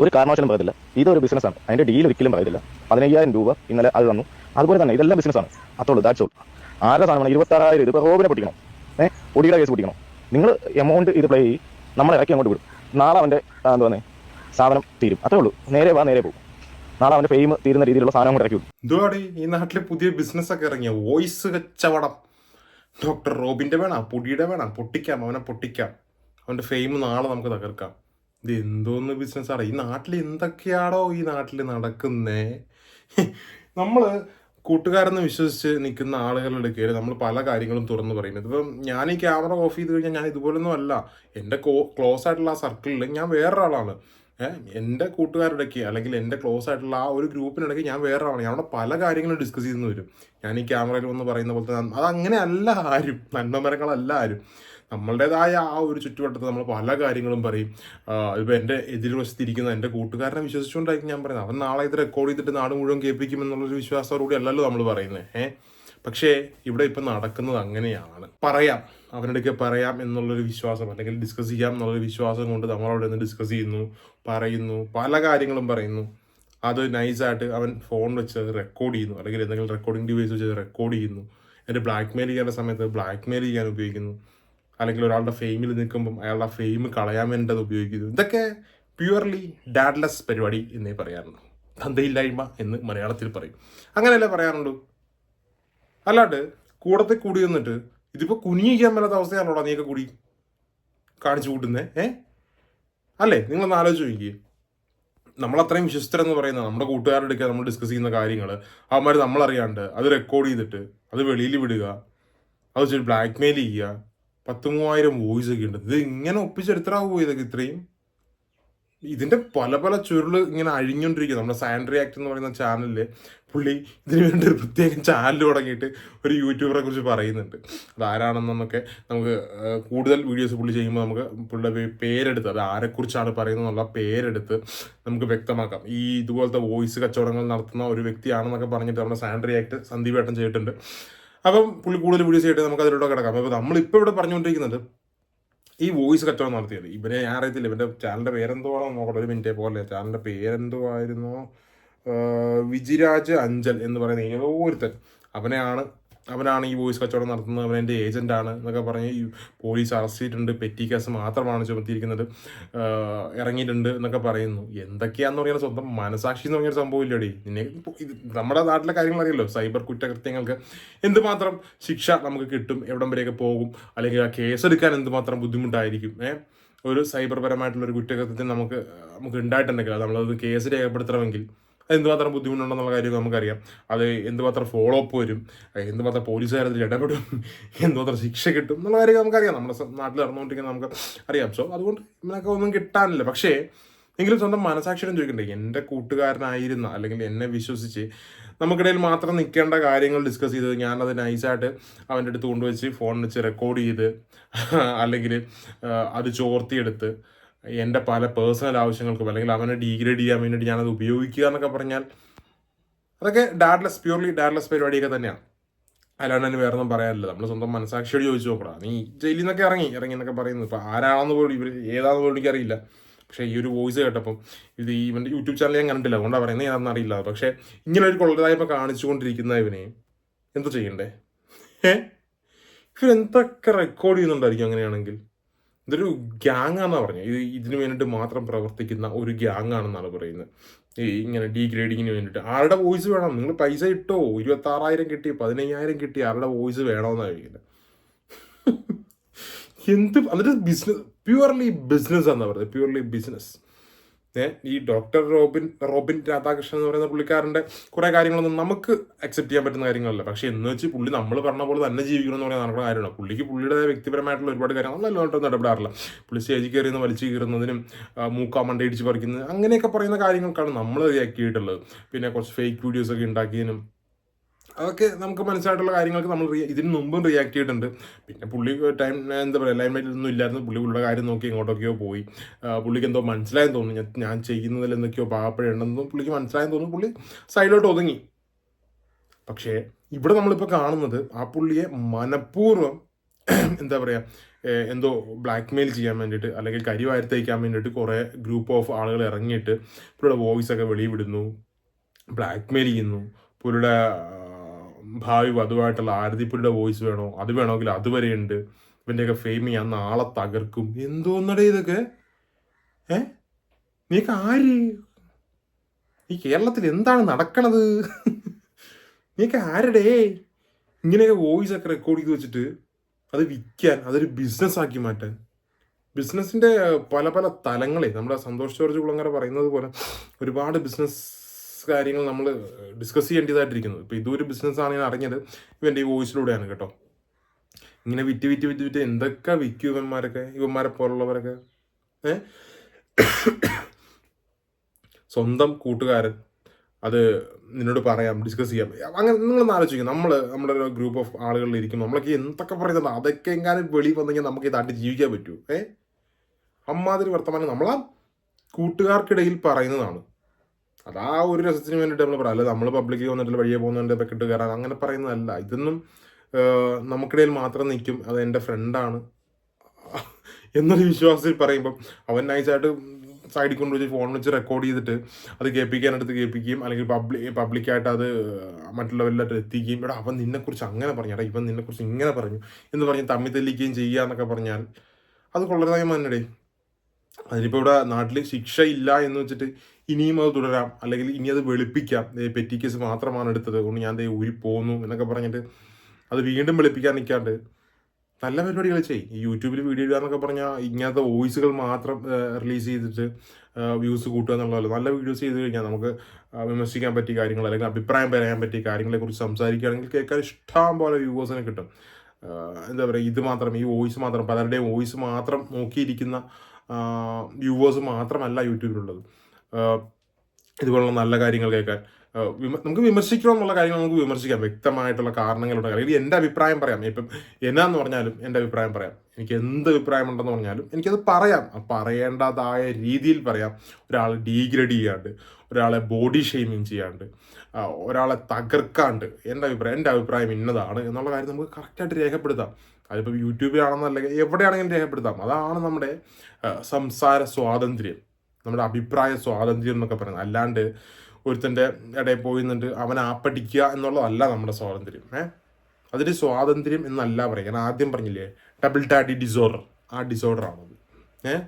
ഒരു കാരണവശാലും പറയത്തില്ല. ഇതൊരു ബിസിനസ്സാണ് അതിന്റെ ഡീൽ ഒരിക്കലും പറയത്തില്ല. പതിനയ്യായിരം രൂപ ഇന്നലെ അത് തന്നു. അതുപോലെ തന്നെ ഇതെല്ലാം ബിസിനസ്സാണ് അത്തോളൂ ദാറ്റ്സ് ഓൾ ആരുടെ സാധനമാണ്? ഇരുപത്താറായിരം ഇത് ഇപ്പോൾ റോബിനെ പൊട്ടിക്കണം. ഏഹ് പൊടിയുടെ കേസ് പൊട്ടിക്കണം. നിങ്ങൾ എമൗണ്ട് ഇത് പ്ലേ ചെയ്യും. നമ്മൾ ഇറക്കി അങ്ങോട്ട് വിടും. നാളെ അവന്റെ എന്താ പറയുക സാധനം തീരും. അത്രേ ഉള്ളൂ. നേരെ വാ നേരെ പോകും. നാളെ അവന്റെ ഫെയിം തീരുന്ന രീതിയിലുള്ള സാധനം കൂടെ ഇറക്കി വിടും. ഈ നാട്ടിൽ പുതിയ ബിസിനസ് ഒക്കെ ഇറങ്ങിയ? വോയിസ് കച്ചവടം. ഡോക്ടർ റോബിന്റെ വേണം? പൊടിയുടെ വേണം? പൊട്ടിക്കാം. അവനെ പൊട്ടിക്കാം. അവന്റെ ഫെയിം നാളെ നമുക്ക് തകർക്കാം. ഇത് എന്തോന്ന് ബിസിനസ് ആണ് ഈ നാട്ടിൽ എന്തൊക്കെയാണോ ഈ നാട്ടിൽ നടക്കുന്നേ? നമ്മൾ കൂട്ടുകാരെന്ന് വിശ്വസിച്ച് നിൽക്കുന്ന ആളുകളുടെ കയ്യിൽ നമ്മൾ പല കാര്യങ്ങളും തുറന്നു പറയുന്നത്. ഇപ്പം ഞാൻ ഈ ക്യാമറ ഓഫ് ചെയ്ത് കഴിഞ്ഞാൽ ഞാൻ ഇതുപോലൊന്നും അല്ല. എന്റെ ക്ലോസ് ആയിട്ടുള്ള ആ സർക്കിളിൽ ഞാൻ വേറൊരാളാണ്. എന്റെ കൂട്ടുകാരുടെ അല്ലെങ്കിൽ എന്റെ ക്ലോസ് ആയിട്ടുള്ള ആ ഒരു ഗ്രൂപ്പിനിടയ്ക്ക് ഞാൻ വേറൊരാളാണ്. ഞാൻ അവിടെ പല കാര്യങ്ങളും ഡിസ്കസ് ചെയ്യുന്നു വരും. ഞാൻ ഈ ക്യാമറയിൽ വന്ന് പറയുന്ന പോലത്തെ അതങ്ങനെ അല്ല ആരും. നന്മമരങ്ങളല്ല ആരും. നമ്മളുടേതായ ആ ഒരു ചുറ്റുവട്ടത്ത് നമ്മൾ പല കാര്യങ്ങളും പറയും. ഇപ്പോൾ എന്റെ എതിർവശത്തിരിക്കുന്ന എന്റെ കൂട്ടുകാരനെ വിശ്വസിച്ചുകൊണ്ടായിരിക്കും ഞാൻ പറയുന്നത്. അവൻ നാളെ ഇത് റെക്കോർഡ് ചെയ്തിട്ട് നാട് മുഴുവൻ കേൾപ്പിക്കും എന്നുള്ളൊരു വിശ്വാസത്തോടുകൂടി അല്ലല്ലോ നമ്മൾ പറയുന്നത്. ഏഹ് പക്ഷേ ഇവിടെ ഇപ്പം നടക്കുന്നത് അങ്ങനെയാണ്. പറയാം. അവരുടെയൊക്കെ പറയാം എന്നുള്ളൊരു വിശ്വാസം അല്ലെങ്കിൽ ഡിസ്കസ് ചെയ്യാം എന്നുള്ളൊരു വിശ്വാസം കൊണ്ട് നമ്മളവിടെ നിന്ന് ഡിസ്കസ് ചെയ്യുന്നു പറയുന്നു പല കാര്യങ്ങളും പറയുന്നു. അത് നൈസായിട്ട് അവൻ ഫോൺ വെച്ച് റെക്കോർഡ് ചെയ്യുന്നു. അല്ലെങ്കിൽ എന്തെങ്കിലും റെക്കോർഡിംഗ് ഡിവൈസ് വെച്ച് റെക്കോർഡ് ചെയ്യുന്നു. എന്റെ ബ്ലാക്ക് മെയിൽ ചെയ്യേണ്ട സമയത്ത് ബ്ലാക്ക് മെയിൽ ചെയ്യാൻ ഉപയോഗിക്കുന്നു. അല്ലെങ്കിൽ ഒരാളുടെ ഫെയിമിൽ നിൽക്കുമ്പം അയാളുടെ ഫെയിം കളയാൻ വേണ്ടത് ഉപയോഗിക്കുന്നു. ഇതൊക്കെ പ്യുവർലി ഡാഡ്ലെസ് പരിപാടി എന്നേ പറയാറുള്ളൂ. തന്തയില്ലായ്മ എന്ന് മലയാളത്തിൽ പറയും. അങ്ങനെയല്ലേ പറയാറുള്ളൂ? അല്ലാണ്ട് കൂടത്തെ കൂടി നിന്നിട്ട് ഇതിപ്പോ കുനിയിക്കാൻ മേലാത്ത അവസ്ഥയാണോടാ നീയൊക്കെ കൂടി കാണിച്ചു കൂട്ടുന്നേ ഏ? അല്ലേ? നിങ്ങളൊന്ന് ആലോചിച്ച് നോക്കിയേ. നമ്മൾ അത്രയും വിശ്വസ്തരെന്ന് പറയുന്ന നമ്മുടെ കൂട്ടുകാരുടെ നമ്മൾ ഡിസ്കസ് ചെയ്യുന്ന കാര്യങ്ങൾ അവന്മാർ നമ്മളറിയാണ്ട് അത് റെക്കോർഡ് ചെയ്തിട്ട് അത് വെളിയിൽ വിടുക അത് വെച്ചിട്ട് ബ്ലാക്ക്മെയിൽ ചെയ്യുക പത്ത് മൂവായിരം വോയിസ് ഒക്കെ ഉണ്ട്. ഇത് ഇങ്ങനെ ഒപ്പിച്ചെടുത്താവോ ഇതൊക്കെ ഇത്രയും? ഇതിന്റെ പല പല ചുരുൾ ഇങ്ങനെ അഴിഞ്ഞുകൊണ്ടിരിക്കുക നമ്മുടെ സാൻഡ്രി റിയാക്ട് എന്ന് പറയുന്ന ചാനലിൽ പുള്ളി ഇതിനു വേണ്ടി ഒരു പ്രത്യേകം ചാനൽ തുടങ്ങിയിട്ട് ഒരു യൂട്യൂബറെ കുറിച്ച് പറയുന്നുണ്ട്. അത് ആരാണെന്നൊക്കെ നമുക്ക് കൂടുതൽ വീഡിയോസ് പുള്ളി ചെയ്യുമ്പോൾ നമുക്ക് പുള്ളിയുടെ പേരെടുത്ത് അത് ആരെക്കുറിച്ചാണ് പറയുന്നത് എന്നുള്ള പേരെടുത്ത് നമുക്ക് വ്യക്തമാക്കാം. ഈ ഇതുപോലത്തെ വോയിസ് കച്ചവടങ്ങൾ നടത്തുന്ന ഒരു വ്യക്തിയാണെന്നൊക്കെ പറഞ്ഞിട്ട് നമ്മുടെ സാൻഡ് റിയാക്ട് സന്ദീപ് ഏട്ടൻ ചെയ്തിട്ടുണ്ട്. അപ്പം പുള്ളി കൂടുതൽ വീഡിയോസ് ചെയ്തിട്ട് നമുക്ക് അതിലൂടെ കിടക്കാം. അപ്പോൾ നമ്മളിപ്പോൾ ഇവിടെ പറഞ്ഞുകൊണ്ടിരിക്കുന്നത് ഈ വോയിസ് കച്ചവടം നടത്തിയത്. ഇവനെ ഞാൻ അറിയത്തില്ല. ഇവന്റെ ചാനലിന്റെ പേരെന്തോ ആണോ നോക്കട്ടെ. ഒരു മിനിറ്റേ പോലെ. ചാനലിന്റെ പേരെന്തോ ആയിരുന്നു വിജിരാജ് അഞ്ചൽ എന്ന് പറയുന്ന ഏതോ ഒരുത്തൻ. അവനെയാണ് അവനാണ് ഈ വോയിസ് കച്ചവടം നടത്തുന്നത് അവൻ എന്റെ എന്നൊക്കെ പറഞ്ഞ് ഈ പോലീസ് അറസ്റ്റ് ചെയ്തിട്ടുണ്ട്. പെറ്റി കേസ് മാത്രമാണ് ചുമത്തിയിരിക്കുന്നത് ഇറങ്ങിയിട്ടുണ്ട് എന്നൊക്കെ പറയുന്നു. എന്തൊക്കെയാന്ന് പറഞ്ഞാൽ സ്വന്തം മനസാക്ഷി എന്ന് പറഞ്ഞൊരു സംഭവം ഇല്ലടി. നിന്നെ നമ്മുടെ നാട്ടിലെ കാര്യങ്ങൾ അറിയല്ലോ. സൈബർ കുറ്റകൃത്യങ്ങൾക്ക് എന്തുമാത്രം ശിക്ഷ നമുക്ക് കിട്ടും എവിടം വരെയൊക്കെ പോകും അല്ലെങ്കിൽ ആ കേസെടുക്കാൻ എന്തുമാത്രം ബുദ്ധിമുട്ടായിരിക്കും ഏഹ് ഒരു സൈബർ പരമായിട്ടുള്ള ഒരു കുറ്റകൃത്യത്തിന് നമുക്ക് നമുക്ക് ഉണ്ടായിട്ടുണ്ടെങ്കിൽ നമ്മളത് കേസ് രേഖപ്പെടുത്തണമെങ്കിൽ എന്തുമാത്രം ബുദ്ധിമുട്ടുണ്ടെന്നുള്ള കാര്യം നമുക്കറിയാം. അത് എന്തുമാത്രം ഫോളോ അപ്പ് വരും എന്തുമാത്രം പോലീസുകാർ അതിൽ ഇടപെടും എന്തുമാത്രം ശിക്ഷ കിട്ടും എന്നുള്ള കാര്യം നമുക്കറിയാം. നമ്മുടെ നാട്ടിൽ നടന്നുകൊണ്ടിരിക്കുന്ന നമുക്ക് അറിയാം. സോ അതുകൊണ്ട് ഇതിനൊക്കെ ഒന്നും കിട്ടാനില്ല. പക്ഷേ എങ്കിലും സ്വന്തം മനസാക്ഷിയും ചോദിക്കണ്ടേ എന്റെ കൂട്ടുകാരനായിരുന്ന അല്ലെങ്കിൽ എന്നെ വിശ്വസിച്ച് നമുക്കിടയിൽ മാത്രം നിൽക്കേണ്ട കാര്യങ്ങൾ ഡിസ്കസ് ചെയ്തത് ഞാനത് നൈസായിട്ട് അവന്റെ അടുത്ത് കൊണ്ടുവച്ച് ഫോൺ വെച്ച് റെക്കോർഡ് ചെയ്ത് അല്ലെങ്കിൽ അത് ചോർത്തിയെടുത്ത് എന്റെ പല പേഴ്സണൽ ആവശ്യങ്ങൾക്കും അല്ലെങ്കിൽ അവനെ ഡീഗ്രേഡ് ചെയ്യാൻ വേണ്ടിയിട്ട് ഞാനത് ഉപയോഗിക്കുക എന്നൊക്കെ പറഞ്ഞാൽ അതൊക്കെ ഡാഡ്ലെസ് പ്യൂർലി ഡാഡ്ലെസ് പരിപാടിയൊക്കെ തന്നെയാണ്. അല്ലാണ്ട് തന്നെ വേറെ ഒന്നും പറയാനില്ല. നമ്മൾ സ്വന്തം മനസാക്ഷിയോട് ചോദിച്ചു നോക്കടാ നീ ജയിലിൽ നിന്നൊക്കെ ഇറങ്ങി ഇറങ്ങി എന്നൊക്കെ പറയുന്നത്. ഇപ്പം ആരാണെന്ന് പോലും ഇവർ ഏതാണെന്ന് പോലും എനിക്കറിയില്ല. പക്ഷേ ഈ ഒരു വോയിസ് കേട്ടപ്പം ഇത് ഇവന്റെ യൂട്യൂബ് ചാനൽ ഞാൻ കണ്ടിട്ടില്ല. അതുകൊണ്ടാണ് പറയുന്നത് ഏതാണെന്ന് അറിയില്ല. പക്ഷേ ഇങ്ങനെ ഒരു കൊള്ളതായ്മ കാണിച്ചുകൊണ്ടിരിക്കുന്ന ഇവനെ എന്തോ ചെയ്യണ്ടേ? ഇവരെന്തൊക്കെ റെക്കോർഡ് ചെയ്യുന്നുണ്ടായിരിക്കും അങ്ങനെയാണെങ്കിൽ? ഇതൊരു ഗ്യാങ് ആണെന്നാണ് പറഞ്ഞത് ഇത് ഇതിനു വേണ്ടിയിട്ട് മാത്രം പ്രവർത്തിക്കുന്ന ഒരു ഗ്യാങ് ആണെന്നാണ് പറയുന്നത്. ഈ ഇങ്ങനെ ഡീഗ്രേഡിങ്ങിന് വേണ്ടിയിട്ട്. ആരുടെ വോയിസ് വേണം? നിങ്ങൾ പൈസ ഇട്ടോ? ഇരുപത്തി ആറായിരം കിട്ടി പതിനയ്യായിരം കിട്ടി ആരുടെ വോയിസ് വേണമെന്നാണ് ചോദിക്കുന്നത്. എന്ത് എന്നിട്ട് ബിസിനസ് പ്യുവർലി ബിസിനസ് എന്നാണ് പറയുന്നത്. Purely business. ഈ ഡോക്ടർ റോബിൻ റോബിൻ രാധാകൃഷ്ണൻ എന്ന് പറയുന്ന പുള്ളിക്കാരന്റെ കുറേ കാര്യങ്ങളൊന്നും നമുക്ക് അക്സെപ്റ്റ് ചെയ്യാൻ പറ്റുന്ന കാര്യങ്ങളല്ല. പക്ഷേ എന്ന് വെച്ച് പുള്ളി നമ്മൾ പറഞ്ഞ പോലെ തന്നെ ജീവിക്കണം എന്ന് പറയുന്ന നടക്കുന്ന കാര്യമാണ്. പുള്ളിക്ക് പുള്ളിയുടെ വ്യക്തിപരമായിട്ടുള്ള ഒരുപാട് കാര്യങ്ങൾ നമ്മളെല്ലാവരും ഇടപെടാറില്ല. പുള്ളി സ്റ്റേജിൽ കയറിയെന്ന് വലിച്ചു കീറുന്നതിനും മൂക്കാ മൂക്കാ മണ്ടയിടിച്ച് പറിക്കുന്നതിനും അങ്ങനെയൊക്കെ പറയുന്ന കാര്യങ്ങൾക്കാണ് നമ്മൾ റിയാക്ട് ചെയ്തിട്ടുള്ളത്. പിന്നെ കുറച്ച് ഫേക്ക് വീഡിയോസ് ഒക്കെ ഉണ്ടാക്കിയതിനും അതൊക്കെ നമുക്ക് മനസ്സിലായിട്ടുള്ള കാര്യങ്ങൾക്ക് നമ്മൾ ഇതിന് മുമ്പും റിയാക്ട് ചെയ്തിട്ടുണ്ട്. പിന്നെ പുള്ളി ടൈം എന്താ പറയുക ലൈൻമൈറ്റിൽ ഒന്നും ഇല്ലായിരുന്നു. പുള്ളി പുള്ളിയുടെ കാര്യം നോക്കി എങ്ങോട്ടൊക്കെയോ പോയി. പുള്ളിക്ക് എന്തോ മനസ്സിലായെന്ന് തോന്നുന്നു. ഞാൻ ചെയ്യുന്നതിൽ എന്തൊക്കെയോ പാകപ്പെടുണ്ടെന്നും പുള്ളിക്ക് മനസ്സിലായെന്ന് തോന്നുന്നു. പുള്ളി സൈഡിലോട്ട് ഒതുങ്ങി. പക്ഷേ ഇവിടെ നമ്മളിപ്പോൾ കാണുന്നത് ആ പുള്ളിയെ മനഃപൂർവം എന്താ പറയുക എന്തോ ബ്ലാക്ക് മെയിൽ ചെയ്യാൻ വേണ്ടിയിട്ട് അല്ലെങ്കിൽ കരി വാരത്തേക്കാൻ വേണ്ടിയിട്ട് കുറേ ഗ്രൂപ്പ് ഓഫ് ആളുകൾ ഇറങ്ങിയിട്ട് പുള്ളിയുടെ വോയിസ് ഒക്കെ വെളിയിൽ വിടുന്നു. ബ്ലാക്ക് മെയിൽ ചെയ്യുന്നു. പുള്ളിയുടെ ഭാവി വധുവായിട്ടുള്ള ആരതിപ്പുലിയുടെ വോയിസ് വേണോ? അത് വേണമെങ്കിൽ അതുവരെ ഉണ്ട്. ഇവന്റെയൊക്കെ ഫെയിം ഞാൻ നാളെ തകർക്കും. എന്തോന്നടേ ഇതൊക്കെ? ഏ? നീക്ക് ആര്? ഈ കേരളത്തിൽ എന്താണ് നടക്കണത്? നീക്ക് ആരുടെ? ഇങ്ങനെയൊക്കെ വോയിസ് ഒക്കെ റെക്കോർഡ് ചെയ്ത് വെച്ചിട്ട് അത് വിൽക്കാൻ അതൊരു ബിസിനസ് ആക്കി മാറ്റാൻ. ബിസിനസ്സിന്റെ പല പല തലങ്ങളെ നമ്മുടെ സന്തോഷ് ജോർജ് കുളങ്ങര പറയുന്നത് പോലെ ഒരുപാട് ബിസിനസ് കാര്യങ്ങൾ നമ്മൾ ഡിസ്കസ് ചെയ്യേണ്ടതായിട്ടിരിക്കുന്നു. ഇപ്പോൾ ഇതൊരു ബിസിനസ് ആണ് ഞാൻ അറിഞ്ഞത് ഇവന്റെ ഈ വോയിസിലൂടെയാണ് കേട്ടോ. ഇങ്ങനെ വിറ്റ് വിറ്റ് വിറ്റ് വിറ്റ് എന്തൊക്കെ വിൽക്കും ഇവന്മാരൊക്കെ? ഇവന്മാരെ പോലുള്ളവരൊക്കെ? ഏഹ് സ്വന്തം കൂട്ടുകാരൻ. അത് നിന്നോട് പറയാം ഡിസ്കസ് ചെയ്യാം. അങ്ങനെ നിങ്ങളൊന്ന് ആലോചിക്കും. നമ്മൾ നമ്മുടെ ഒരു ഗ്രൂപ്പ് ഓഫ് ആളുകളിൽ ഇരിക്കും നമ്മളൊക്കെ എന്തൊക്കെ പറയുന്നുണ്ട്? അതൊക്കെ എങ്ങാനും വെളിയിൽ വന്നെങ്കിൽ നമുക്ക് ഇതായിട്ട് ജീവിക്കാൻ പറ്റൂ. ഏ? അമ്മാതിരി വർത്തമാനം നമ്മളാ കൂട്ടുകാർക്കിടയിൽ പറയുന്നതാണ്. അത് ആ ഒരു രസത്തിന് വേണ്ടിയിട്ട് നമ്മൾ പറയാം. അല്ല നമ്മൾ പബ്ലിക്കിൽ വന്നിട്ട് വഴിയെ പോകുന്നതിന്റെ പെക്കിട്ട് കയറാൻ അങ്ങനെ പറയുന്നതല്ല. ഇതൊന്നും നമുക്കിടയിൽ മാത്രം നിൽക്കും. അത് എന്റെ ഫ്രണ്ടാണ് എന്നൊരു വിശ്വാസത്തിൽ പറയുമ്പം അവൻ നൈസായിട്ട് സൈഡിൽ കൊണ്ടുപോയി ഫോൺ വെച്ച് റെക്കോർഡ് ചെയ്തിട്ട് അത് കേൾപ്പിക്കാനടുത്ത് കേൾപ്പിക്കുകയും അല്ലെങ്കിൽ പബ്ലിക് പബ്ലിക്കായിട്ട് അത് മറ്റുള്ളവരിലായിട്ട് എത്തിക്കുകയും എടാ അവൻ നിന്നെക്കുറിച്ച് അങ്ങനെ പറഞ്ഞു. എടാ ഇവൻ നിന്നെക്കുറിച്ച് ഇങ്ങനെ പറഞ്ഞു എന്ന് പറഞ്ഞ് തമ്മി തെല്ലിക്കുകയും ചെയ്യുക എന്നൊക്കെ പറഞ്ഞാൽ അത് കൊള്ളരുതായ്മ മാനടേ അതിനിപ്പോൾ ഇവിടെ നാട്ടിൽ ശിക്ഷ ഇല്ല എന്ന് വെച്ചിട്ട് ഇനിയും അത് തുടരാം. അല്ലെങ്കിൽ ഇനി അത് വെളുപ്പിക്കാം. പെറ്റി കേസ് മാത്രമാണ് എടുത്തത്. അതുകൊണ്ട് ഞാൻ ദേ ഊരി പോന്നു എന്നൊക്കെ പറഞ്ഞിട്ട് അത് വീണ്ടും വെളുപ്പിക്കാൻ നിൽക്കാണ്ട് നല്ല പരിപാടികൾ ചെയ്യും. ഈ യൂട്യൂബിൽ വീഡിയോ ഇടുക എന്നൊക്കെ പറഞ്ഞാൽ ഇങ്ങനത്തെ വോയിസുകൾ മാത്രം റിലീസ് ചെയ്തിട്ട് വ്യൂസ് കൂട്ടുക എന്നുള്ളതല്ല. നല്ല വീഡിയോസ് ചെയ്ത് കഴിഞ്ഞാൽ നമുക്ക് വിമർശിക്കാൻ പറ്റിയ കാര്യങ്ങൾ അല്ലെങ്കിൽ അഭിപ്രായം പറയാൻ പറ്റിയ കാര്യങ്ങളെക്കുറിച്ച് സംസാരിക്കുകയാണെങ്കിൽ കേൾക്കാൻ ഇഷ്ടം പോലെ വ്യൂവേഴ്സിനെ കിട്ടും. എന്താ പറയുക ഇത് മാത്രം ഈ വോയിസ് മാത്രം പലരുടെയും വോയിസ് മാത്രം നോക്കിയിരിക്കുന്ന വ്യൂവേഴ്സ് മാത്രമല്ല യൂട്യൂബിലുള്ളത്. ഇതുപോലുള്ള നല്ല കാര്യങ്ങൾ കേൾക്കാൻ. നമുക്ക് വിമർശിക്കണം എന്നുള്ള കാര്യങ്ങൾ നമുക്ക് വിമർശിക്കാം. വ്യക്തമായിട്ടുള്ള കാരണങ്ങളുണ്ട് അല്ലെങ്കിൽ എന്റെ അഭിപ്രായം പറയാം. ഇപ്പം എന്നാന്ന് പറഞ്ഞാലും എന്റെ അഭിപ്രായം പറയാം. എനിക്ക് എന്ത് അഭിപ്രായം ഉണ്ടെന്ന് പറഞ്ഞാലും എനിക്കത് പറയാം. പറയേണ്ടതായ രീതിയിൽ പറയാം. ഒരാളെ ഡീഗ്രേഡ് ചെയ്യാണ്ട് ഒരാളെ ബോഡി ഷെയ്മിങ് ചെയ്യാണ്ട് ഒരാളെ തകർക്കാണ്ട് എന്റെ അഭിപ്രായം എന്റെ അഭിപ്രായം ഇന്നതാണ് എന്നുള്ള കാര്യം നമുക്ക് കറക്റ്റായിട്ട് രേഖപ്പെടുത്താം. അതിപ്പോൾ യൂട്യൂബിലാണെന്നല്ലെങ്കിൽ എവിടെയാണെങ്കിലും രേഖപ്പെടുത്താം. അതാണ് നമ്മുടെ സംസാര സ്വാതന്ത്ര്യം. നമ്മുടെ അഭിപ്രായ സ്വാതന്ത്ര്യം എന്നൊക്കെ പറയുന്നത്. അല്ലാണ്ട് ഒരുത്തന്റെ ഇടയിൽ പോയി നിന്നിട്ട് അവൻ ആപ്പടിക്കുക എന്നുള്ളതല്ല നമ്മുടെ സ്വാതന്ത്ര്യം. ഏ? അതിന് സ്വാതന്ത്ര്യം എന്നല്ല പറയുക. ഞാൻ ആദ്യം പറഞ്ഞില്ലേ ഡബിൾ ഡാഡി ഡിസോർഡർ ആ ഡിസോർഡർ ആണത്. ഏ?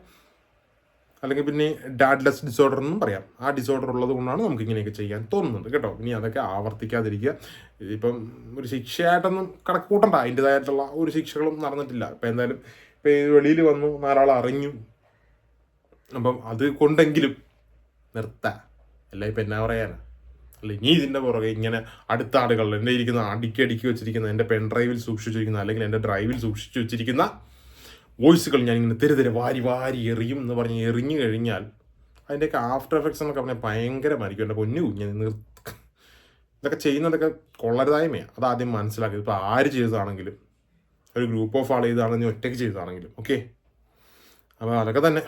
അല്ലെങ്കിൽ പിന്നെ ഡാഡ്ലെസ് ഡിസോർഡർ എന്നും പറയാം. ആ ഡിസോർഡർ ഉള്ളത് കൊണ്ടാണ് നമുക്ക് ഇങ്ങനെയൊക്കെ ചെയ്യാൻ തോന്നുന്നത് കേട്ടോ. ഇനി അതൊക്കെ ആവർത്തിക്കാതിരിക്കുക. ഇതിപ്പം ഒരു ശിക്ഷയായിട്ടൊന്നും കണക്ക് കൂട്ടണ്ട. അതിന്റെതായിട്ടുള്ള ഒരു ശിക്ഷകളും നടന്നിട്ടില്ല. ഇപ്പം എന്തായാലും ഇപ്പം വെളിയിൽ വന്നു നാലാൾ അറിഞ്ഞു അപ്പം അത് കൊണ്ടെങ്കിലും നിർത്താം. അല്ല ഇപ്പം എന്നാ പറയാനാ? അല്ല ഇനി ഇതിന്റെ പുറകെ ഇങ്ങനെ അടുത്ത ആളുകൾ എന്റെ ഇരിക്കുന്ന അടുക്കി അടുക്കി വെച്ചിരിക്കുന്ന എന്റെ പെൻ ഡ്രൈവിൽ സൂക്ഷിച്ചു വെച്ചിരിക്കുന്ന അല്ലെങ്കിൽ എന്റെ ഡ്രൈവിൽ സൂക്ഷിച്ചു വെച്ചിരിക്കുന്ന വോയിസുകൾ ഞാൻ ഇങ്ങനെ തെരെ തെരെ വാരി വാരി എറിയും എന്ന് പറഞ്ഞ് എറിഞ്ഞു കഴിഞ്ഞാൽ അതിന്റെയൊക്കെ ആഫ്റ്റർ എഫക്ട്സ് എന്നൊക്കെ പറഞ്ഞാൽ ഭയങ്കരമായിരിക്കും. എന്റെ പൊന്നു കുഞ്ഞ് നിർ ഇതൊക്കെ ചെയ്യുന്നതൊക്കെ കൊള്ളരുതായ്മയാണ് ആദ്യം മനസ്സിലാക്കി. ഇപ്പോൾ ആര് ചെയ്തതാണെങ്കിലും ഒരു ഗ്രൂപ്പ് ഓഫ് ആൾ ചെയ്തതാണെങ്കിലും ഒറ്റയ്ക്ക് ചെയ്തതാണെങ്കിലും ഓക്കെ അപ്പോൾ അതൊക്കെ തന്നെ.